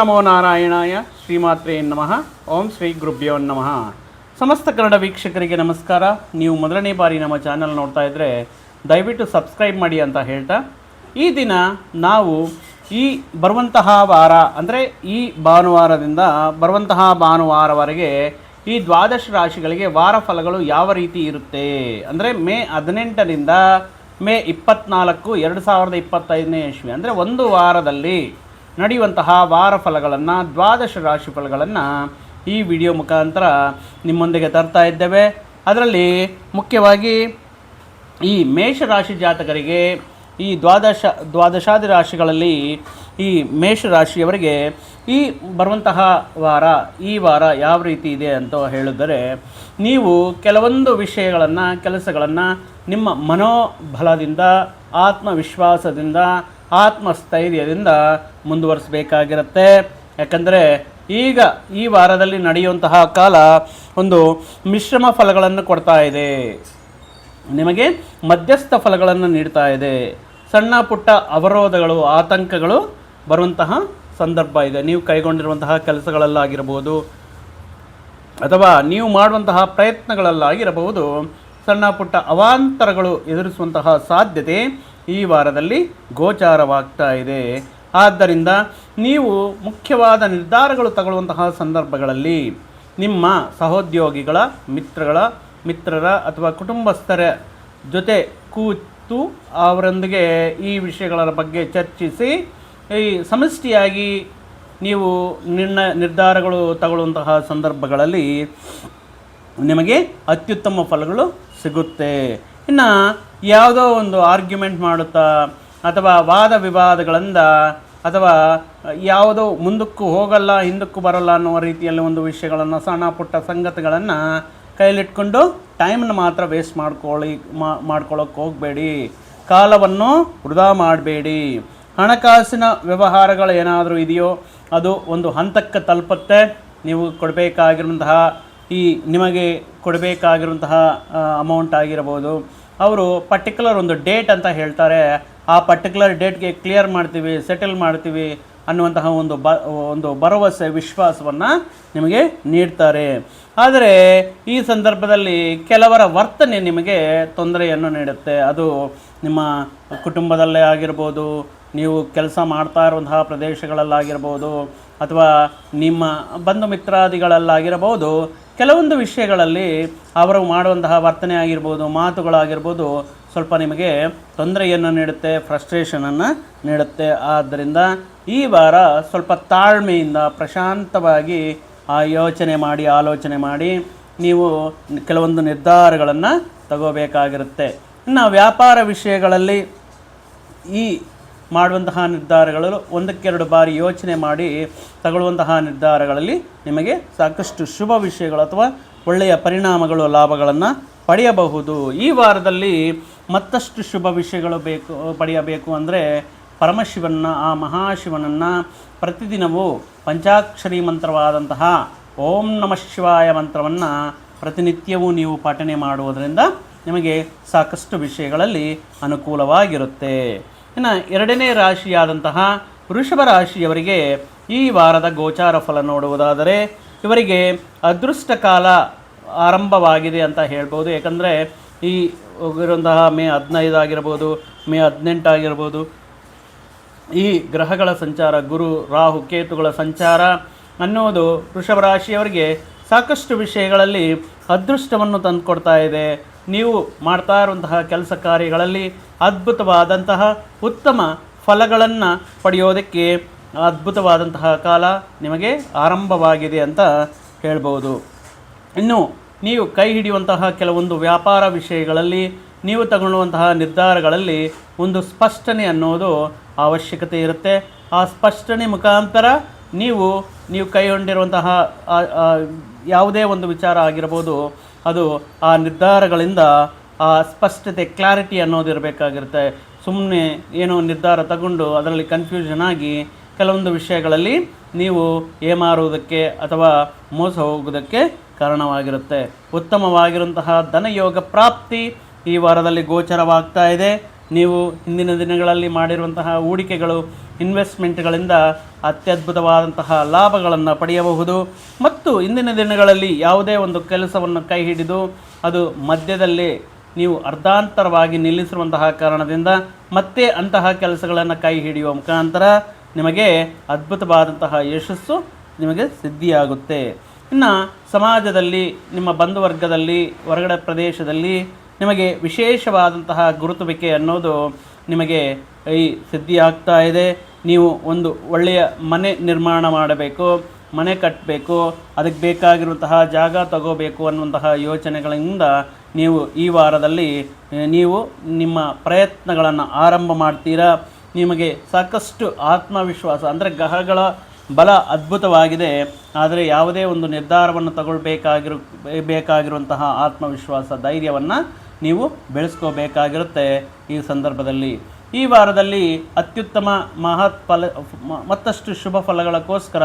ನಮೋ ನಾರಾಯಣಾಯ ಶ್ರೀಮಾತ್ರೇ ನಮಃ ಓಂ ಶ್ರೀ ಗುರುಭ್ಯೋ ನಮಃ ಸಮಸ್ತ ಕನ್ನಡ ವೀಕ್ಷಕರಿಗೆ ನಮಸ್ಕಾರ. ನೀವು ಮೊದಲನೇ ಬಾರಿ ನಮ್ಮ ಚಾನಲ್ ನೋಡ್ತಾ ಇದ್ದರೆ ದಯವಿಟ್ಟು ಸಬ್ಸ್ಕ್ರೈಬ್ ಮಾಡಿ ಅಂತ ಹೇಳ್ತಾ. ಈ ದಿನ ನಾವು ಈ ಬರುವಂತಹ ವಾರ, ಅಂದರೆ ಈ ಭಾನುವಾರದಿಂದ ಬರುವಂತಹ ಭಾನುವಾರವರೆಗೆ ಈ ದ್ವಾದಶ ರಾಶಿಗಳಿಗೆ ವಾರ ಫಲಗಳು ಯಾವ ರೀತಿ ಇರುತ್ತೆ? ಅಂದರೆ ಮೇ ಹದಿನೆಂಟರಿಂದ ಮೇ ಇಪ್ಪತ್ತ್ನಾಲ್ಕು ಎರಡು ಸಾವಿರದ ಇಪ್ಪತ್ತೈದನೇ ಇಸ್ವಿ, ಅಂದರೆ ಒಂದು ವಾರದಲ್ಲಿ ನಡೆಯುವಂತಹ ವಾರ ಫಲಗಳನ್ನು ದ್ವಾದಶ ರಾಶಿ ಫಲಗಳನ್ನು ಈ ವಿಡಿಯೋ ಮುಖಾಂತರ ನಿಮ್ಮೊಂದಿಗೆ ತರ್ತಾ ಇದ್ದೇವೆ. ಅದರಲ್ಲಿ ಮುಖ್ಯವಾಗಿ ಈ ಮೇಷರಾಶಿ ಜಾತಕರಿಗೆ, ಈ ದ್ವಾದಶ, ದ್ವಾದಶಾದಿ ರಾಶಿಗಳಲ್ಲಿ ಈ ಮೇಷರಾಶಿಯವರಿಗೆ ಈ ಬರುವಂತಹ ವಾರ, ಈ ವಾರ ಯಾವ ರೀತಿ ಇದೆ ಅಂತ ಹೇಳಿದರೆ, ನೀವು ಕೆಲವೊಂದು ವಿಷಯಗಳನ್ನು, ಕೆಲಸಗಳನ್ನು ನಿಮ್ಮ ಮನೋಬಲದಿಂದ, ಆತ್ಮವಿಶ್ವಾಸದಿಂದ ಆತ್ಮಸ್ಥೈರ್ಯದಿಂದ ಮುಂದುವರಿಸಬೇಕಾಗಿರುತ್ತೆ. ಯಾಕಂದರೆ ಈಗ ಈ ವಾರದಲ್ಲಿ ನಡೆಯುವಂತಹ ಕಾಲ ಒಂದು ಮಿಶ್ರಮ ಫಲಗಳನ್ನು ಕೊಡ್ತಾ ಇದೆ. ನಿಮಗೆ ಮಧ್ಯಸ್ಥ ಫಲಗಳನ್ನು ನೀಡ್ತಾ ಇದೆ. ಸಣ್ಣ ಪುಟ್ಟ ಅವರೋಧಗಳು, ಆತಂಕಗಳು ಬರುವಂತಹ ಸಂದರ್ಭ ಇದೆ. ನೀವು ಕೈಗೊಂಡಿರುವಂತಹ ಕೆಲಸಗಳಲ್ಲಾಗಿರಬಹುದು. ಅಥವಾ ನೀವು ಮಾಡುವಂತಹ ಪ್ರಯತ್ನಗಳಲ್ಲಾಗಿರಬಹುದು. ಸಣ್ಣ ಪುಟ್ಟ ಅವಾಂತರಗಳು ಎದುರಿಸುವಂತಹ ಸಾಧ್ಯತೆ ಈ ವಾರದಲ್ಲಿ ಗೋಚಾರವಾಗ್ತಾ ಇದೆ. ಆದ್ದರಿಂದ ನೀವು ಮುಖ್ಯವಾದ ನಿರ್ಧಾರಗಳು ತಗೊಳ್ಳುವಂತಹ ಸಂದರ್ಭಗಳಲ್ಲಿ ನಿಮ್ಮ ಸಹೋದ್ಯೋಗಿಗಳ, ಮಿತ್ರಗಳ, ಮಿತ್ರರ ಅಥವಾ ಕುಟುಂಬಸ್ಥರ ಜೊತೆ ಕೂತು ಅವರೊಂದಿಗೆ ಈ ವಿಷಯಗಳ ಬಗ್ಗೆ ಚರ್ಚಿಸಿ, ಈ ಸಮಷ್ಟಿಯಾಗಿ ನೀವು ನಿರ್ಣಯ ನಿರ್ಧಾರಗಳು ತಗೊಳ್ಳುವಂತಹ ಸಂದರ್ಭಗಳಲ್ಲಿ ನಿಮಗೆ ಅತ್ಯುತ್ತಮ ಫಲಗಳು ಸಿಗುತ್ತೆ. ಇನ್ನು ಯಾವುದೋ ಒಂದು ಆರ್ಗ್ಯುಮೆಂಟ್ ಮಾಡುತ್ತಾ, ಅಥವಾ ವಾದ ವಿವಾದಗಳಿಂದ, ಅಥವಾ ಯಾವುದೋ ಮುಂದಕ್ಕೂ ಹೋಗಲ್ಲ, ಹಿಂದಕ್ಕೂ ಬರಲ್ಲ ಅನ್ನುವ ರೀತಿಯಲ್ಲಿ ಒಂದು ವಿಷಯಗಳನ್ನು, ಸಣ್ಣ ಪುಟ್ಟ ಸಂಗತಿಗಳನ್ನು ಕೈಲಿಟ್ಕೊಂಡು ಟೈಮನ್ನು ಮಾತ್ರ ವೇಸ್ಟ್ ಮಾಡ್ಕೊಳ್ಳಿ ಮಾಡ್ಕೊಳ್ಳೋಕೆ ಹೋಗಬೇಡಿ. ಕಾಲವನ್ನು ವೃಧಾ ಮಾಡಬೇಡಿ. ಹಣಕಾಸಿನ ವ್ಯವಹಾರಗಳು ಏನಾದರೂ ಇದೆಯೋ, ಅದು ಒಂದು ಹಂತಕ್ಕೆ ತಲುಪತ್ತೆ. ನೀವು ಕೊಡಬೇಕಾಗಿರುವಂತಹ ಈ, ನಿಮಗೆ ಕೊಡಬೇಕಾಗಿರುವಂತಹ ಅಮೌಂಟ್ ಆಗಿರ್ಬೋದು. ಅವರು ಪರ್ಟಿಕ್ಯುಲರ್ ಒಂದು ಡೇಟ್ ಅಂತ ಹೇಳ್ತಾರೆ. ಆ ಪರ್ಟಿಕ್ಯುಲರ್ ಡೇಟ್ಗೆ ಕ್ಲಿಯರ್ ಮಾಡ್ತೀವಿ ಸೆಟಲ್ ಮಾಡ್ತೀವಿ ಅನ್ನುವಂತಹ ಒಂದು ಬ, ಒಂದು ಭರವಸೆ, ವಿಶ್ವಾಸವನ್ನು ನಿಮಗೆ ನೀಡ್ತಾರೆ. ಆದರೆ ಈ ಸಂದರ್ಭದಲ್ಲಿ ಕೆಲವರ ವರ್ತನೆ ನಿಮಗೆ ತೊಂದರೆಯನ್ನು ನೀಡುತ್ತೆ. ಅದು ನಿಮ್ಮ ಕುಟುಂಬದಲ್ಲೇ ಆಗಿರ್ಬೋದು, ನೀವು ಕೆಲಸ ಮಾಡ್ತಾ ಇರುವಂತಹ ಪ್ರದೇಶಗಳಲ್ಲಾಗಿರ್ಬೋದು, ಅಥವಾ ನಿಮ್ಮ ಬಂಧು ಮಿತ್ರಾದಿಗಳಲ್ಲಾಗಿರಬಹುದು ಕೆಲವೊಂದು ವಿಷಯಗಳಲ್ಲಿ ಅವರು ಮಾಡುವಂತಹ ವರ್ತನೆ ಆಗಿರ್ಬೋದು, ಮಾತುಗಳಾಗಿರ್ಬೋದು ಸ್ವಲ್ಪ ನಿಮಗೆ ತೊಂದರೆಯನ್ನು ನೀಡುತ್ತೆ, ಫ್ರಸ್ಟ್ರೇಷನನ್ನು ನೀಡುತ್ತೆ. ಆದ್ದರಿಂದ ಈ ವಾರ ಸ್ವಲ್ಪ ತಾಳ್ಮೆಯಿಂದ ಪ್ರಶಾಂತವಾಗಿ ಆ ಯೋಚನೆ ಮಾಡಿ, ಆಲೋಚನೆ ಮಾಡಿ ನೀವು ಕೆಲವೊಂದು ನಿರ್ಧಾರಗಳನ್ನು ತಗೋಬೇಕಾಗಿರುತ್ತೆ. ಇನ್ನು ವ್ಯಾಪಾರ ವಿಷಯಗಳಲ್ಲಿ ಈ ಮಾಡುವಂತಹ ನಿರ್ಧಾರಗಳು ಒಂದಕ್ಕೆರಡು ಬಾರಿ ಯೋಚನೆ ಮಾಡಿ ತಗೊಳ್ಳುವಂತಹ ನಿರ್ಧಾರಗಳಲ್ಲಿ ನಿಮಗೆ ಸಾಕಷ್ಟು ಶುಭ ವಿಷಯಗಳು ಅಥವಾ ಒಳ್ಳೆಯ ಪರಿಣಾಮಗಳು, ಲಾಭಗಳನ್ನು ಪಡೆಯಬಹುದು. ಈ ವಾರದಲ್ಲಿ ಮತ್ತಷ್ಟು ಶುಭ ವಿಷಯಗಳು ಬೇಕು, ಪಡೆಯಬೇಕು ಅಂದರೆ ಪರಮಶಿವನ ಆ ಮಹಾಶಿವನನ್ನು ಪ್ರತಿದಿನವೂ ಪಂಚಾಕ್ಷರಿ ಮಂತ್ರವಾದಂತಹ ಓಂ ನಮಃ ಶಿವಾಯ ಮಂತ್ರವನ್ನು ಪ್ರತಿನಿತ್ಯವೂ ನೀವು ಪಠನೆ ಮಾಡುವುದರಿಂದ ನಿಮಗೆ ಸಾಕಷ್ಟು ವಿಷಯಗಳಲ್ಲಿ ಅನುಕೂಲವಾಗಿರುತ್ತೆ. ಇನ್ನು ಎರಡನೇ ರಾಶಿಯಾದಂತಹ ವೃಷಭ ರಾಶಿಯವರಿಗೆ ಈ ವಾರದ ಗೋಚಾರ ಫಲ ನೋಡುವುದಾದರೆ ಇವರಿಗೆ ಅದೃಷ್ಟ ಕಾಲ ಆರಂಭವಾಗಿದೆ ಅಂತ ಹೇಳ್ಬೋದು. ಯಾಕಂದರೆ ಈ ಹೋಗಿರುವಂತಹ ಮೇ ಹದಿನೈದು ಆಗಿರ್ಬೋದು ಮೇ ಹದಿನೆಂಟು ಆಗಿರ್ಬೋದು ಈ ಗ್ರಹಗಳ ಸಂಚಾರ, ಗುರು, ರಾಹು, ಕೇತುಗಳ ಸಂಚಾರ ಅನ್ನೋದು ವೃಷಭ ರಾಶಿಯವರಿಗೆ ಸಾಕಷ್ಟು ವಿಷಯಗಳಲ್ಲಿ ಅದೃಷ್ಟವನ್ನು ತಂದುಕೊಡ್ತಾ ಇದೆ. ನೀವು ಮಾಡ್ತಾ ಇರುವಂತಹ ಕೆಲಸ ಕಾರ್ಯಗಳಲ್ಲಿ ಅದ್ಭುತವಾದಂತಹ ಉತ್ತಮ ಫಲಗಳನ್ನು ಪಡೆಯೋದಕ್ಕೆ ಅದ್ಭುತವಾದಂತಹ ಕಾಲ ನಿಮಗೆ ಆರಂಭವಾಗಿದೆ ಅಂತ ಹೇಳ್ಬೋದು. ಇನ್ನು ನೀವು ಕೈ ಹಿಡಿಯುವಂತಹ ಕೆಲವೊಂದು ವ್ಯಾಪಾರ ವಿಷಯಗಳಲ್ಲಿ ನೀವು ತಗೊಳ್ಳುವಂತಹ ನಿರ್ಧಾರಗಳಲ್ಲಿ ಒಂದು ಸ್ಪಷ್ಟನೆ ಅನ್ನೋದು ಅವಶ್ಯಕತೆ ಇರುತ್ತೆ. ಆ ಸ್ಪಷ್ಟನೆ ಮುಖಾಂತರ ನೀವು ನೀವು ಕೈಗೊಂಡಿರುವಂತಹ ಯಾವುದೇ ಒಂದು ವಿಚಾರ ಆಗಿರ್ಬೋದು ಅದು ಆ ನಿರ್ಧಾರಗಳಿಂದ ಆ ಸ್ಪಷ್ಟತೆ ಕ್ಲಾರಿಟಿ ಅನ್ನೋದು ಇರಬೇಕಾಗಿರುತ್ತೆ. ಸುಮ್ಮನೆ ಏನೋ ನಿರ್ಧಾರ ತಗೊಂಡು ಅದರಲ್ಲಿ ಕನ್ಫ್ಯೂಷನ್ ಆಗಿ ಕೆಲವೊಂದು ವಿಷಯಗಳಲ್ಲಿ ನೀವು ಏಮಾರುವುದಕ್ಕೆ ಅಥವಾ ಮೋಸ ಹೋಗುವುದಕ್ಕೆ ಕಾರಣವಾಗಿರುತ್ತೆ. ಉತ್ತಮವಾಗಿರುವಂತಹ ಧನಯೋಗ ಪ್ರಾಪ್ತಿ ಈ ವಾರದಲ್ಲಿ ಗೋಚರವಾಗ್ತಾ ಇದೆ. ನೀವು ಹಿಂದಿನ ದಿನಗಳಲ್ಲಿ ಮಾಡಿರುವಂತಹ ಹೂಡಿಕೆಗಳು ಇನ್ವೆಸ್ಟ್ಮೆಂಟ್ಗಳಿಂದ ಅತ್ಯದ್ಭುತವಾದಂತಹ ಲಾಭಗಳನ್ನು ಪಡೆಯಬಹುದು. ಮತ್ತು ಇಂದಿನ ದಿನಗಳಲ್ಲಿ ಯಾವುದೇ ಒಂದು ಕೆಲಸವನ್ನು ಕೈ ಹಿಡಿದು ಅದು ಮಧ್ಯದಲ್ಲಿ ನೀವು ಅರ್ಧಾಂತರವಾಗಿ ನಿಲ್ಲಿಸಿರುವಂತಹ ಕಾರಣದಿಂದ ಮತ್ತೆ ಅಂತಹ ಕೆಲಸಗಳನ್ನು ಕೈ ಹಿಡಿಯುವ ಮುಖಾಂತರ ನಿಮಗೆ ಅದ್ಭುತವಾದಂತಹ ಯಶಸ್ಸು ನಿಮಗೆ ಸಿದ್ಧಿಯಾಗುತ್ತೆ. ಇನ್ನು ಸಮಾಜದಲ್ಲಿ, ನಿಮ್ಮ ಬಂಧುವರ್ಗದಲ್ಲಿ, ಹೊರಗಡೆ ಪ್ರದೇಶದಲ್ಲಿ ನಿಮಗೆ ವಿಶೇಷವಾದಂತಹ ಗುರುತುವಿಕೆ ಅನ್ನೋದು ನಿಮಗೆ ಈ ಸಿದ್ಧಿಯಾಗ್ತಾ ಇದೆ. ನೀವು ಒಂದು ಒಳ್ಳೆಯ ಮನೆ ನಿರ್ಮಾಣ ಮಾಡಬೇಕು, ಮನೆ ಕಟ್ಟಬೇಕು ಅದಕ್ಕೆ ಬೇಕಾಗಿರುವಂತಹ ಜಾಗ ತಗೋಬೇಕು ಅನ್ನುವಂತಹ ಯೋಚನೆಗಳಿಂದ ನೀವು ಈ ವಾರದಲ್ಲಿ ನೀವು ನಿಮ್ಮ ಪ್ರಯತ್ನಗಳನ್ನು ಆರಂಭ ಮಾಡ್ತೀರಾ? ನಿಮಗೆ ಸಾಕಷ್ಟು ಆತ್ಮವಿಶ್ವಾಸ, ಅಂದರೆ ಗ್ರಹಗಳ ಬಲ ಅದ್ಭುತವಾಗಿದೆ. ಆದರೆ ಯಾವುದೇ ಒಂದು ನಿರ್ಧಾರವನ್ನು ತಗೊಳ್ಬೇಕಾಗಿರು, ಬೇಕಾಗಿರುವಂತಹ ಆತ್ಮವಿಶ್ವಾಸ, ಧೈರ್ಯವನ್ನು ನೀವು ಬೆಳೆಸ್ಕೋಬೇಕಾಗಿರುತ್ತೆ ಈ ಸಂದರ್ಭದಲ್ಲಿ. ಈ ವಾರದಲ್ಲಿ ಅತ್ಯುತ್ತಮ ಮಹತ್ ಫಲ ಮತ್ತಷ್ಟು ಶುಭ ಫಲಗಳಕ್ಕೋಸ್ಕರ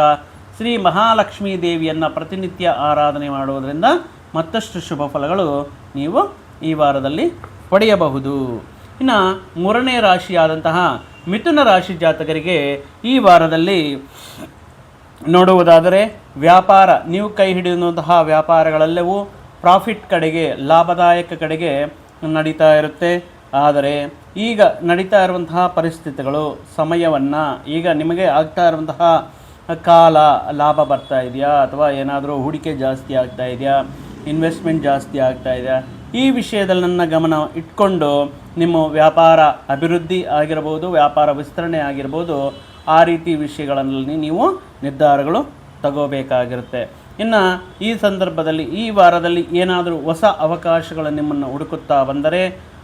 ಶ್ರೀ ಮಹಾಲಕ್ಷ್ಮೀ ದೇವಿಯನ್ನು ಪ್ರತಿನಿತ್ಯ ಆರಾಧನೆ ಮಾಡುವುದರಿಂದ ಮತ್ತಷ್ಟು ಶುಭ ಫಲಗಳು ನೀವು ಈ ವಾರದಲ್ಲಿ ಪಡೆಯಬಹುದು. ಇನ್ನು ಮೂರನೇ ರಾಶಿಯಾದಂತಹ ಮಿಥುನ ರಾಶಿ ಜಾತಕರಿಗೆ ಈ ವಾರದಲ್ಲಿ ನೋಡುವುದಾದರೆ ವ್ಯಾಪಾರ, ನೀವು ಕೈ ಹಿಡಿಯುವಂತಹ ವ್ಯಾಪಾರಗಳೆಲ್ಲವೂ ಪ್ರಾಫಿಟ್ ಕಡೆಗೆ, ಲಾಭದಾಯಕ ಕಡೆಗೆ ನಡೀತಾ ಇರುತ್ತೆ. ಆದರೆ ಈಗ ನಡೀತಾ ಇರುವಂತಹ ಪರಿಸ್ಥಿತಿಗಳು, ಸಮಯವನ್ನು ಈಗ ನಿಮಗೆ ಆಗ್ತಾ ಇರುವಂತಹ ಕಾಲ ಲಾಭ ಬರ್ತಾ ಇದೆಯಾ? ಅಥವಾ ಏನಾದರೂ ಹೂಡಿಕೆ ಜಾಸ್ತಿ ಆಗ್ತಾ ಇದೆಯಾ? ಇನ್ವೆಸ್ಟ್ಮೆಂಟ್ ಜಾಸ್ತಿ ಆಗ್ತಾ ಇದೆಯಾ? ಈ ವಿಷಯದಲ್ಲಿ ನನ್ನ ಗಮನ ಇಟ್ಕೊಂಡು ನಿಮ್ಮ ವ್ಯಾಪಾರ ಅಭಿವೃದ್ಧಿ ಆಗಿರ್ಬೋದು ವ್ಯಾಪಾರ ವಿಸ್ತರಣೆ ಆಗಿರ್ಬೋದು ಆ ರೀತಿ ವಿಷಯಗಳಲ್ಲಿ ನೀವು ನಿರ್ಧಾರಗಳು ತಗೋಬೇಕಾಗಿರುತ್ತೆ. ಇನ್ನು ಈ ಸಂದರ್ಭದಲ್ಲಿ, ಈ ವಾರದಲ್ಲಿ ಏನಾದರೂ ಹೊಸ ಅವಕಾಶಗಳು ನಿಮ್ಮನ್ನು ಹುಡುಕುತ್ತಾ ಬಂದರೆ,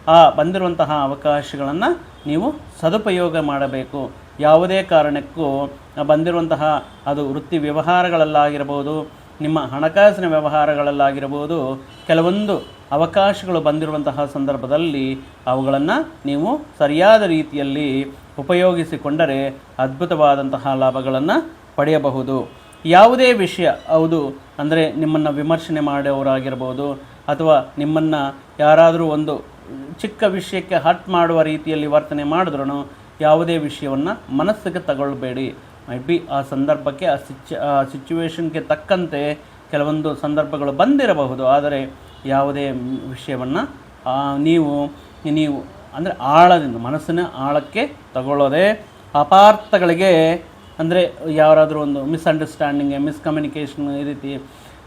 ಆ ಬಂದಿರುವಂತಹ ಅವಕಾಶಗಳನ್ನು ನೀವು ಸದುಪಯೋಗ ಮಾಡಬೇಕು. ಯಾವುದೇ ಕಾರಣಕ್ಕೂ ಬಂದಿರುವಂತಹ ಅದು ವೃತ್ತಿ ವ್ಯವಹಾರಗಳಲ್ಲಾಗಿರಬಹುದು, ನಿಮ್ಮ ಹಣಕಾಸಿನ ವ್ಯವಹಾರಗಳಲ್ಲಾಗಿರಬಹುದು, ಕೆಲವೊಂದು ಅವಕಾಶಗಳು ಬಂದಿರುವಂತಹ ಸಂದರ್ಭದಲ್ಲಿ ಅವುಗಳನ್ನು ನೀವು ಸರಿಯಾದ ರೀತಿಯಲ್ಲಿ ಉಪಯೋಗಿಸಿಕೊಂಡರೆ ಅದ್ಭುತವಾದಂತಹ ಲಾಭಗಳನ್ನು ಪಡೆಯಬಹುದು. ಯಾವುದೇ ವಿಷಯ, ಹೌದು, ಅಂದರೆ ನಿಮ್ಮನ್ನು ವಿಮರ್ಶನೆ ಮಾಡೋರಾಗಿರ್ಬೋದು ಅಥವಾ ನಿಮ್ಮನ್ನು ಯಾರಾದರೂ ಒಂದು ಚಿಕ್ಕ ವಿಷಯಕ್ಕೆ ಹಟ್ ಮಾಡುವ ರೀತಿಯಲ್ಲಿ ವರ್ತನೆ ಮಾಡಿದ್ರೂ ಯಾವುದೇ ವಿಷಯವನ್ನು ಮನಸ್ಸಿಗೆ ತಗೊಳ್ಬೇಡಿ. ಮೈ ಬಿ ಆ ಸಂದರ್ಭಕ್ಕೆ, ಆ ಸಿಚ್, ಆ ಸಿಚುವೇಶನ್ಗೆ ತಕ್ಕಂತೆ ಕೆಲವೊಂದು ಸಂದರ್ಭಗಳು ಬಂದಿರಬಹುದು, ಆದರೆ ಯಾವುದೇ ವಿಷಯವನ್ನು ನೀವು ನೀವು, ಅಂದರೆ ಆಳದಿಂದ, ಮನಸ್ಸಿನ ಆಳಕ್ಕೆ ತಗೊಳ್ಳೋದೆ ಅಪಾರ್ಥಗಳಿಗೆ ಅಂದರೆ ಯಾರಾದರೂ ಒಂದು ಮಿಸ್ಅಂಡರ್ಸ್ಟ್ಯಾಂಡಿಂಗ್ ಮಿಸ್ಕಮ್ಯುನಿಕೇಷನ್ ಈ ರೀತಿ,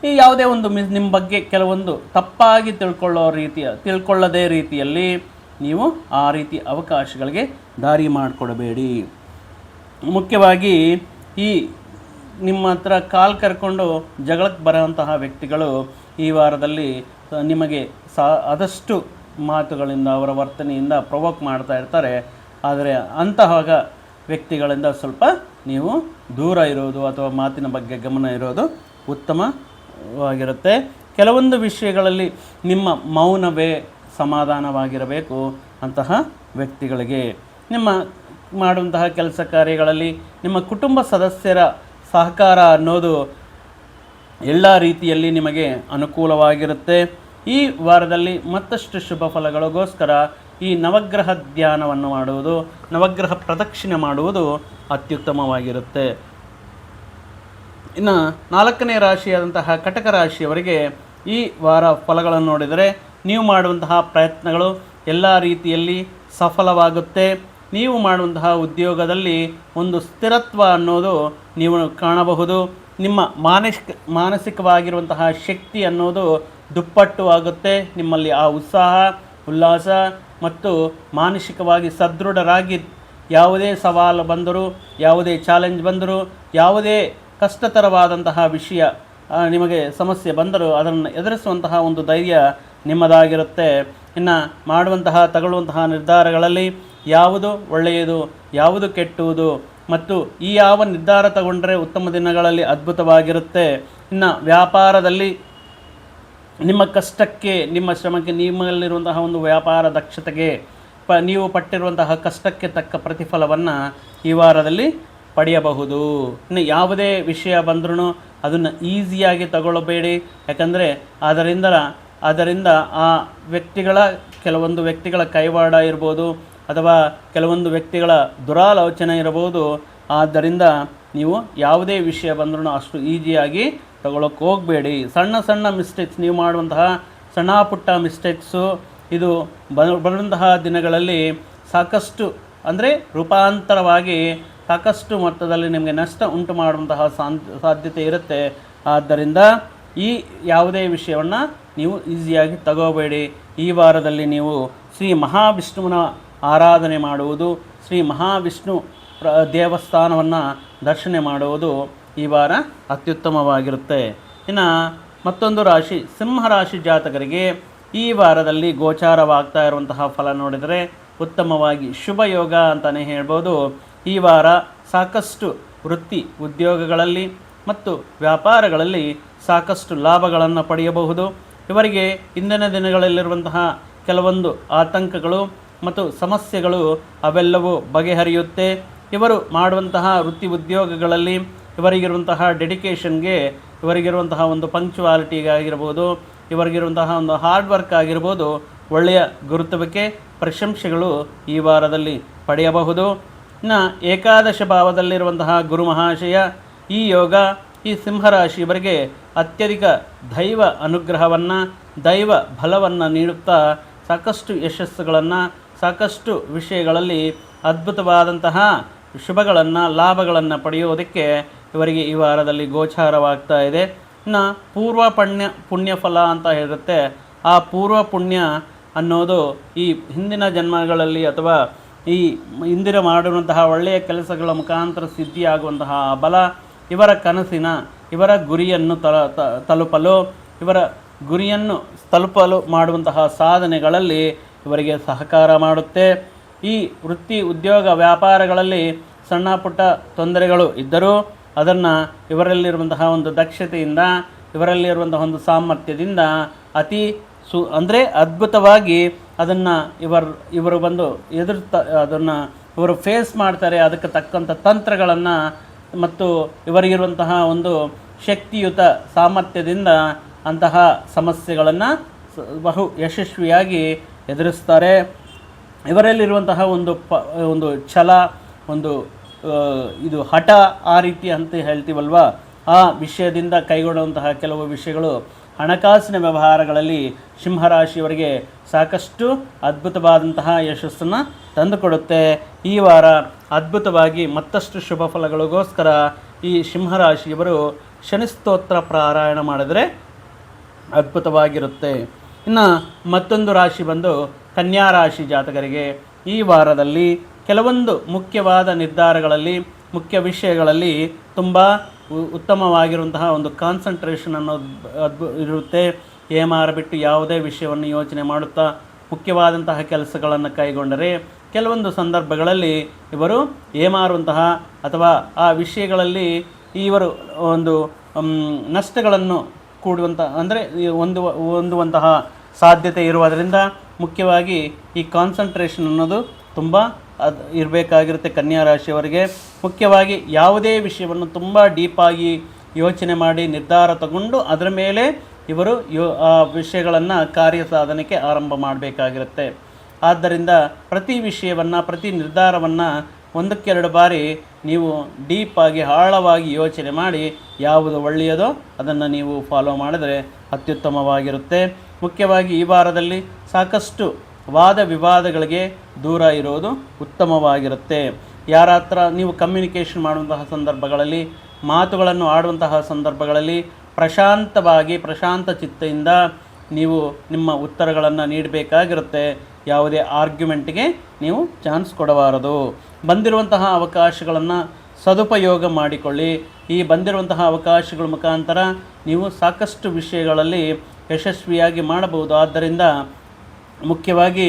ಈ ಯಾವುದೇ ಒಂದು ಮಿಸ್ ನಿಮ್ಮ ಬಗ್ಗೆ ಕೆಲವೊಂದು ತಪ್ಪಾಗಿ ತಿಳ್ಕೊಳ್ಳೋ ರೀತಿಯ, ತಿಳ್ಕೊಳ್ಳದೇ ರೀತಿಯಲ್ಲಿ ನೀವು ಆ ರೀತಿ ಅವಕಾಶಗಳಿಗೆ ದಾರಿ ಮಾಡಿಕೊಡಬೇಡಿ. ಮುಖ್ಯವಾಗಿ ಈ ನಿಮ್ಮ ಹತ್ರ ಕಾಲ್ ಕರ್ಕೊಂಡು ಜಗಳಕ್ಕೆ ಬರೋಂತಹ ವ್ಯಕ್ತಿಗಳು ಈ ವಾರದಲ್ಲಿ ನಿಮಗೆ ಸಾ, ಆದಷ್ಟು ಮಾತುಗಳಿಂದ, ಅವರ ವರ್ತನೆಯಿಂದ ಪ್ರೊವೋಕ್ ಮಾಡ್ತಾ ಇರ್ತಾರೆ. ಆದರೆ ಅಂತವಾಗ ವ್ಯಕ್ತಿಗಳಿಂದ ಸ್ವಲ್ಪ ನೀವು ದೂರ ಇರೋದು ಅಥವಾ ಮಾತಿನ ಬಗ್ಗೆ ಗಮನ ಇರೋದು ಉತ್ತಮವಾಗಿರುತ್ತೆ. ಕೆಲವೊಂದು ವಿಷಯಗಳಲ್ಲಿ ನಿಮ್ಮ ಮೌನವೇ ಸಮಾಧಾನವಾಗಿರಬೇಕು ಅಂತಹ ವ್ಯಕ್ತಿಗಳಿಗೆ. ನಿಮ್ಮ ಮಾಡುವಂತಹ ಕೆಲಸ ಕಾರ್ಯಗಳಲ್ಲಿ ನಿಮ್ಮ ಕುಟುಂಬ ಸದಸ್ಯರ ಸಹಕಾರ ಅನ್ನೋದು ಎಲ್ಲ ರೀತಿಯಲ್ಲಿ ನಿಮಗೆ ಅನುಕೂಲವಾಗಿರುತ್ತೆ. ಈ ವಾರದಲ್ಲಿ ಮತ್ತಷ್ಟು ಶುಭ ಫಲಗಳಿಗೋಸ್ಕರ ಈ ನವಗ್ರಹ ಧ್ಯಾನವನ್ನು ಮಾಡುವುದು, ನವಗ್ರಹ ಪ್ರದಕ್ಷಿಣೆ ಮಾಡುವುದು ಅತ್ಯುತ್ತಮವಾಗಿರುತ್ತೆ. ಇನ್ನು ನಾಲ್ಕನೇ ರಾಶಿಯಾದಂತಹ ಕಟಕ ರಾಶಿಯವರಿಗೆ ಈ ವಾರ ಫಲಗಳನ್ನು ನೋಡಿದರೆ ನೀವು ಮಾಡುವಂತಹ ಪ್ರಯತ್ನಗಳು ಎಲ್ಲ ರೀತಿಯಲ್ಲಿ ಸಫಲವಾಗುತ್ತೆ. ನೀವು ಮಾಡುವಂತಹ ಉದ್ಯೋಗದಲ್ಲಿ ಒಂದು ಸ್ಥಿರತ್ವ ಅನ್ನೋದು ನೀವು ಕಾಣಬಹುದು. ನಿಮ್ಮ ಮಾನಸಿಕ, ಮಾನಸಿಕವಾಗಿರುವಂತಹ ಶಕ್ತಿ ಅನ್ನೋದು ದುಪ್ಪಟ್ಟು ಆಗುತ್ತೆ. ನಿಮ್ಮಲ್ಲಿ ಆ ಉತ್ಸಾಹ ಉಲ್ಲಾಸ ಮತ್ತು ಮಾನಸಿಕವಾಗಿ ಸದೃಢರಾಗಿ ಯಾವುದೇ ಸವಾಲು ಬಂದರೂ, ಯಾವುದೇ ಚಾಲೆಂಜ್ ಬಂದರೂ, ಯಾವುದೇ ಕಷ್ಟತರವಾದಂತಹ ವಿಷಯ ನಿಮಗೆ ಸಮಸ್ಯೆ ಬಂದರೂ ಅದನ್ನು ಎದುರಿಸುವಂತಹ ಒಂದು ಧೈರ್ಯ ನಿಮ್ಮದಾಗಿರುತ್ತೆ. ಇನ್ನು ಮಾಡುವಂತಹ, ತಗೊಳ್ಳುವಂತಹ ನಿರ್ಧಾರಗಳಲ್ಲಿ ಯಾವುದು ಒಳ್ಳೆಯದು, ಯಾವುದು ಕೆಟ್ಟುವುದು ಮತ್ತು ಈ ಯಾವ ನಿರ್ಧಾರ ತಗೊಂಡರೆ ಉತ್ತಮ ದಿನಗಳಲ್ಲಿ ಅದ್ಭುತವಾಗಿರುತ್ತೆ. ಇನ್ನು ವ್ಯಾಪಾರದಲ್ಲಿ ನಿಮ್ಮ ಕಷ್ಟಕ್ಕೆ, ನಿಮ್ಮ ಶ್ರಮಕ್ಕೆ, ನಿಮ್ಮಲ್ಲಿರುವಂತಹ ಒಂದು ವ್ಯಾಪಾರ ದಕ್ಷತೆಗೆ ಪ, ನೀವು ಪಟ್ಟಿರುವಂತಹ ಕಷ್ಟಕ್ಕೆ ತಕ್ಕ ಪ್ರತಿಫಲವನ್ನು ಈ ವಾರದಲ್ಲಿ ಪಡೆಯಬಹುದು. ಇನ್ನು ಯಾವುದೇ ವಿಷಯ ಬಂದ್ರೂ ಅದನ್ನು ಈಸಿಯಾಗಿ ತಗೊಳ್ಳಬೇಡಿ. ಯಾಕಂದರೆ ಅದರಿಂದ ಅದರಿಂದ ಆ ವ್ಯಕ್ತಿಗಳ, ಕೆಲವೊಂದು ವ್ಯಕ್ತಿಗಳ ಕೈವಾಡ ಇರ್ಬೋದು ಅಥವಾ ಕೆಲವೊಂದು ವ್ಯಕ್ತಿಗಳ ದುರಾಲೋಚನೆ ಇರಬಹುದು. ಆದ್ದರಿಂದ ನೀವು ಯಾವುದೇ ವಿಷಯ ಬಂದ್ರೂ ಅಷ್ಟು ಈಸಿಯಾಗಿ ತಗೊಳ್ಳೋಕೆ ಹೋಗಬೇಡಿ. ಸಣ್ಣ ಸಣ್ಣ ಮಿಸ್ಟೇಕ್ಸ್ ನೀವು ಮಾಡುವಂತಹ ಸಣ್ಣ ಪುಟ್ಟ ಮಿಸ್ಟೇಕ್ಸು ಇದು ಬ- ಬರುವಂತಹ ದಿನಗಳಲ್ಲಿ ಸಾಕಷ್ಟು ಅಂದರೆ ರೂಪಾಂತರವಾಗಿ ಸಾಕಷ್ಟು ಮೊತ್ತದಲ್ಲಿ ನಿಮಗೆ ನಷ್ಟ ಉಂಟು ಮಾಡುವಂತಹ ಸಾಧ್ಯತೆ ಇರುತ್ತೆ. ಆದ್ದರಿಂದ ಈ ಯಾವುದೇ ವಿಷಯವನ್ನು ನೀವು ಈಸಿಯಾಗಿ ತಗೋಬೇಡಿ. ಈ ವಾರದಲ್ಲಿ ನೀವು ಶ್ರೀ ಮಹಾವಿಷ್ಣುವಿನ ಆರಾಧನೆ ಮಾಡುವುದು, ಶ್ರೀ ಮಹಾವಿಷ್ಣು ಪ್ರ, ದೇವಸ್ಥಾನವನ್ನು ದರ್ಶನ ಮಾಡುವುದು ಈ ವಾರ ಅತ್ಯುತ್ತಮವಾಗಿರುತ್ತೆ. ಇನ್ನು ಮತ್ತೊಂದು ರಾಶಿ ಸಿಂಹರಾಶಿ ಜಾತಕರಿಗೆ ಈ ವಾರದಲ್ಲಿ ಗೋಚಾರವಾಗ್ತಾ ಇರುವಂತಹ ಫಲ ನೋಡಿದರೆ ಉತ್ತಮವಾಗಿ ಶುಭ ಯೋಗ ಅಂತಲೇ ಹೇಳ್ಬೋದು. ಈ ವಾರ ಸಾಕಷ್ಟು ವೃತ್ತಿ ಉದ್ಯೋಗಗಳಲ್ಲಿ ಮತ್ತು ವ್ಯಾಪಾರಗಳಲ್ಲಿ ಸಾಕಷ್ಟು ಲಾಭಗಳನ್ನು ಪಡೆಯಬಹುದು. ಇವರಿಗೆ ಇಂದಿನ ದಿನಗಳಲ್ಲಿರುವಂತಹ ಕೆಲವೊಂದು ಆತಂಕಗಳು ಮತ್ತು ಸಮಸ್ಯೆಗಳು ಅವೆಲ್ಲವೂ ಬಗೆಹರಿಯುತ್ತೆ. ಇವರು ಮಾಡುವಂತಹ ವೃತ್ತಿ ಉದ್ಯೋಗಗಳಲ್ಲಿ ಇವರಿಗಿರುವಂತಹ ಡೆಡಿಕೇಷನ್ಗೆ, ಇವರಿಗಿರುವಂತಹ ಒಂದು ಪಂಕ್ಚುವಾಲಿಟಿಗಾಗಿರ್ಬೋದು, ಇವರಿಗಿರುವಂತಹ ಒಂದು ಹಾರ್ಡ್ ವರ್ಕ್ ಆಗಿರ್ಬೋದು, ಒಳ್ಳೆಯ ಗುರುತ್ವಕ್ಕೆ ಪ್ರಶಂಸೆಗಳು ಈ ವಾರದಲ್ಲಿ ಪಡೆಯಬಹುದು. ಇನ್ನು ಏಕಾದಶ ಭಾವದಲ್ಲಿರುವಂತಹ ಗುರು ಮಹಾಶಯ, ಈ ಯೋಗ, ಈ ಸಿಂಹರಾಶಿಯವರಿಗೆ ಅತ್ಯಧಿಕ ದೈವ ಅನುಗ್ರಹವನ್ನು, ದೈವ ಬಲವನ್ನು ನೀಡುತ್ತಾ ಸಾಕಷ್ಟು ಯಶಸ್ಸುಗಳನ್ನು, ಸಾಕಷ್ಟು ವಿಷಯಗಳಲ್ಲಿ ಅದ್ಭುತವಾದಂತಹ ಶುಭಗಳನ್ನು, ಲಾಭಗಳನ್ನು ಪಡೆಯುವುದಕ್ಕೆ ಇವರಿಗೆ ಈ ವಾರದಲ್ಲಿ ಗೋಚಾರವಾಗ್ತಾ ಇದೆ. ಇನ್ನು ಪೂರ್ವ ಪುಣ್ಯ ಪುಣ್ಯ ಫಲ ಅಂತ ಹೇಳುತ್ತೆ. ಆ ಪೂರ್ವ ಪುಣ್ಯ ಅನ್ನೋದು ಈ ಹಿಂದಿನ ಜನ್ಮಗಳಲ್ಲಿ ಅಥವಾ ಈ ಇಂದಿನ ಮಾಡಿರುವಂತಹ ಒಳ್ಳೆಯ ಕೆಲಸಗಳ ಮುಖಾಂತರ ಸಿದ್ಧಿಯಾಗುವಂತಹ ಬಲ ಇವರ ಕನಸಿನ, ಇವರ ಗುರಿಯನ್ನು ತಲ ತಲುಪಲು, ಇವರ ಗುರಿಯನ್ನು ತಲುಪಲು ಮಾಡುವಂತಹ ಸಾಧನೆಗಳಲ್ಲಿ ಇವರಿಗೆ ಸಹಕಾರ ಮಾಡುತ್ತೆ. ಈ ವೃತ್ತಿ ಉದ್ಯೋಗ ವ್ಯಾಪಾರಗಳಲ್ಲಿ ಸಣ್ಣ ಪುಟ್ಟ ತೊಂದರೆಗಳು ಇದ್ದರೂ ಅದನ್ನು ಇವರಲ್ಲಿರುವಂತಹ ಒಂದು ದಕ್ಷತೆಯಿಂದ, ಇವರಲ್ಲಿರುವಂತಹ ಒಂದು ಸಾಮರ್ಥ್ಯದಿಂದ ಅತಿ ಸು, ಅಂದರೆ ಅದ್ಭುತವಾಗಿ ಅದನ್ನು ಇವರು ಇವರು ಬಂದು ಎದುರ್ತ, ಅದನ್ನು ಇವರು ಫೇಸ್ ಮಾಡ್ತಾರೆ. ಅದಕ್ಕೆ ತಕ್ಕಂಥ ತಂತ್ರಗಳನ್ನು ಮತ್ತು ಇವರಿಗಿರುವಂತಹ ಒಂದು ಶಕ್ತಿಯುತ ಸಾಮರ್ಥ್ಯದಿಂದ ಅಂತಹ ಸಮಸ್ಯೆಗಳನ್ನು ಬಹು ಯಶಸ್ವಿಯಾಗಿ ಎದುರಿಸ್ತಾರೆ. ಇವರಲ್ಲಿರುವಂತಹ ಒಂದು ಪ, ಒಂದು ಛಲ, ಒಂದು ಇದು ಹಠ ಆ ರೀತಿ ಅಂತ ಹೇಳ್ತೀವಲ್ವ? ಆ ವಿಷಯದಿಂದ ಕೈಗೊಳ್ಳುವಂತಹ ಕೆಲವು ವಿಷಯಗಳು ಹಣಕಾಸಿನ ವ್ಯವಹಾರಗಳಲ್ಲಿ ಸಿಂಹರಾಶಿಯವರಿಗೆ ಸಾಕಷ್ಟು ಅದ್ಭುತವಾದಂತಹ ಯಶಸ್ಸನ್ನು ತಂದುಕೊಡುತ್ತೆ. ಈ ವಾರ ಅದ್ಭುತವಾಗಿ ಮತ್ತಷ್ಟು ಶುಭ ಫಲಗಳಿಗೋಸ್ಕರ ಈ ಸಿಂಹರಾಶಿಯವರು ಶನಿಸ್ತೋತ್ರ ಪಾರಾಯಣ ಮಾಡಿದರೆ ಅದ್ಭುತವಾಗಿರುತ್ತೆ. ಇನ್ನು ಮತ್ತೊಂದು ರಾಶಿ ಬಂದು ಕನ್ಯಾ ರಾಶಿ ಜಾತಕರಿಗೆ ಈ ವಾರದಲ್ಲಿ ಕೆಲವೊಂದು ಮುಖ್ಯವಾದ ನಿರ್ಧಾರಗಳಲ್ಲಿ, ಮುಖ್ಯ ವಿಷಯಗಳಲ್ಲಿ ತುಂಬ ಉತ್ತಮವಾಗಿರುವಂತಹ ಒಂದು ಕಾನ್ಸಂಟ್ರೇಷನ್ ಅನ್ನೋದು ಅದ್ಭು, ಇರುತ್ತೆ. ಏಮಾರ ಬಿಟ್ಟು ಯಾವುದೇ ವಿಷಯವನ್ನು ಯೋಚನೆ ಮಾಡುತ್ತಾ ಮುಖ್ಯವಾದಂತಹ ಕೆಲಸಗಳನ್ನು ಕೈಗೊಂಡರೆ, ಕೆಲವೊಂದು ಸಂದರ್ಭಗಳಲ್ಲಿ ಇವರು ಏಮಾರುವಂತಹ ಅಥವಾ ಆ ವಿಷಯಗಳಲ್ಲಿ ಇವರು ಒಂದು ನಷ್ಟಗಳನ್ನು ಕೂಡುವಂಥ ಅಂದರೆ ಒಂದು, ಹೊಂದುವಂತಹ ಸಾಧ್ಯತೆ ಇರುವುದರಿಂದ ಮುಖ್ಯವಾಗಿ ಈ ಕಾನ್ಸಂಟ್ರೇಷನ್ ಅನ್ನೋದು ತುಂಬ ಅದು ಇರಬೇಕಾಗಿರುತ್ತೆ ಕನ್ಯಾ ರಾಶಿಯವರಿಗೆ. ಮುಖ್ಯವಾಗಿ ಯಾವುದೇ ವಿಷಯವನ್ನು ತುಂಬ ಡೀಪಾಗಿ ಯೋಚನೆ ಮಾಡಿ ನಿರ್ಧಾರ ತಗೊಂಡು ಅದರ ಮೇಲೆ ಇವರು ಯೋ, ಆ ವಿಷಯಗಳನ್ನು ಕಾರ್ಯ ಸಾಧನೆಗೆ ಆರಂಭ ಮಾಡಬೇಕಾಗಿರುತ್ತೆ. ಆದ್ದರಿಂದ ಪ್ರತಿ ವಿಷಯವನ್ನು, ಪ್ರತಿ ನಿರ್ಧಾರವನ್ನು ಒಂದಕ್ಕೆರಡು ಬಾರಿ ನೀವು ಡೀಪಾಗಿ ಆಳವಾಗಿ ಯೋಚನೆ ಮಾಡಿ ಯಾವುದು ಒಳ್ಳೆಯದೋ ಅದನ್ನು ನೀವು ಫಾಲೋ ಮಾಡಿದರೆ ಅತ್ಯುತ್ತಮವಾಗಿರುತ್ತೆ. ಮುಖ್ಯವಾಗಿ ಈ ವಾರದಲ್ಲಿ ಸಾಕಷ್ಟು ವಾದ ವಿವಾದಗಳಿಗೆ ದೂರ ಇರೋದು ಉತ್ತಮವಾಗಿರುತ್ತೆ. ಯಾರ ಹತ್ರ ನೀವು ಕಮ್ಯುನಿಕೇಷನ್ ಮಾಡುವಂತಹ ಸಂದರ್ಭಗಳಲ್ಲಿ, ಮಾತುಗಳನ್ನು ಆಡುವಂತಹ ಸಂದರ್ಭಗಳಲ್ಲಿ ಪ್ರಶಾಂತವಾಗಿ, ಪ್ರಶಾಂತ ಚಿತ್ತೆಯಿಂದ ನೀವು ನಿಮ್ಮ ಉತ್ತರಗಳನ್ನು ನೀಡಬೇಕಾಗಿರುತ್ತೆ. ಯಾವುದೇ ಆರ್ಗ್ಯುಮೆಂಟ್ಗೆ ನೀವು ಚಾನ್ಸ್ ಕೊಡಬಾರದು. ಬಂದಿರುವಂತಹ ಅವಕಾಶಗಳನ್ನು ಸದುಪಯೋಗ ಮಾಡಿಕೊಳ್ಳಿ. ಈ ಬಂದಿರುವಂತಹ ಅವಕಾಶಗಳ ಮುಖಾಂತರ ನೀವು ಸಾಕಷ್ಟು ವಿಷಯಗಳಲ್ಲಿ ಯಶಸ್ವಿಯಾಗಿ ಮಾಡಬಹುದು. ಆದ್ದರಿಂದ ಮುಖ್ಯವಾಗಿ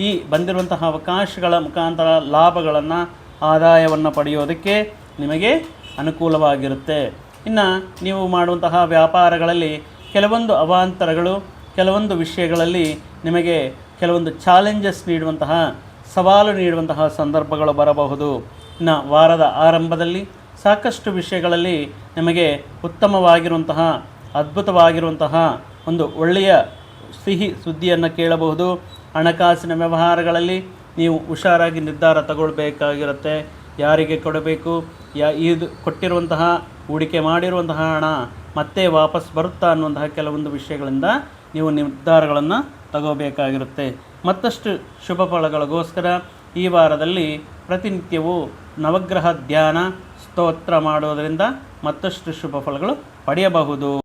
ಈ ಬಂದಿರುವಂತಹ ಅವಕಾಶಗಳ ಮುಖಾಂತರ ಲಾಭಗಳನ್ನು ಆದಾಯವನ್ನು ಪಡೆಯೋದಕ್ಕೆ ನಿಮಗೆ ಅನುಕೂಲವಾಗಿರುತ್ತೆ. ಇನ್ನು ನೀವು ಮಾಡುವಂತಹ ವ್ಯಾಪಾರಗಳಲ್ಲಿ ಕೆಲವೊಂದು ಅವಾಂತರಗಳು, ಕೆಲವೊಂದು ವಿಷಯಗಳಲ್ಲಿ ನಿಮಗೆ ಕೆಲವೊಂದು ಚಾಲೆಂಜಸ್ ನೀಡುವಂತಹ, ಸವಾಲು ನೀಡುವಂತಹ ಸಂದರ್ಭಗಳು ಬರಬಹುದು. ಇನ್ನು ವಾರದ ಆರಂಭದಲ್ಲಿ ಸಾಕಷ್ಟು ವಿಷಯಗಳಲ್ಲಿ ನಿಮಗೆ ಉತ್ತಮವಾಗಿರುವಂತಹ, ಅದ್ಭುತವಾಗಿರುವಂತಹ ಒಂದು ಒಳ್ಳೆಯ ಸಿಹಿ ಸುದ್ದಿಯನ್ನು ಕೇಳಬಹುದು. ಹಣಕಾಸಿನ ವ್ಯವಹಾರಗಳಲ್ಲಿ ನೀವು ಹುಷಾರಾಗಿ ನಿರ್ಧಾರ ತಗೊಳ್ಬೇಕಾಗಿರುತ್ತೆ. ಯಾರಿಗೆ ಕೊಡಬೇಕು? ಯಾ ಇದು ಕೊಟ್ಟಿರುವಂತಹ, ಹೂಡಿಕೆ ಮಾಡಿರುವಂತಹ ಹಣ ಮತ್ತೆ ವಾಪಸ್ ಬರುತ್ತಾ ಅನ್ನುವಂತಹ ಕೆಲವೊಂದು ವಿಷಯಗಳಿಂದ ನೀವು ನಿರ್ಧಾರಗಳನ್ನು ತಗೋಬೇಕಾಗಿರುತ್ತೆ. ಮತ್ತಷ್ಟು ಶುಭ ಫಲಗಳಿಗೋಸ್ಕರ ಈ ವಾರದಲ್ಲಿ ಪ್ರತಿನಿತ್ಯವೂ ನವಗ್ರಹ ಧ್ಯಾನ ಸ್ತೋತ್ರ ಮಾಡೋದರಿಂದ ಮತ್ತಷ್ಟು ಶುಭ ಫಲಗಳು ಪಡೆಯಬಹುದು.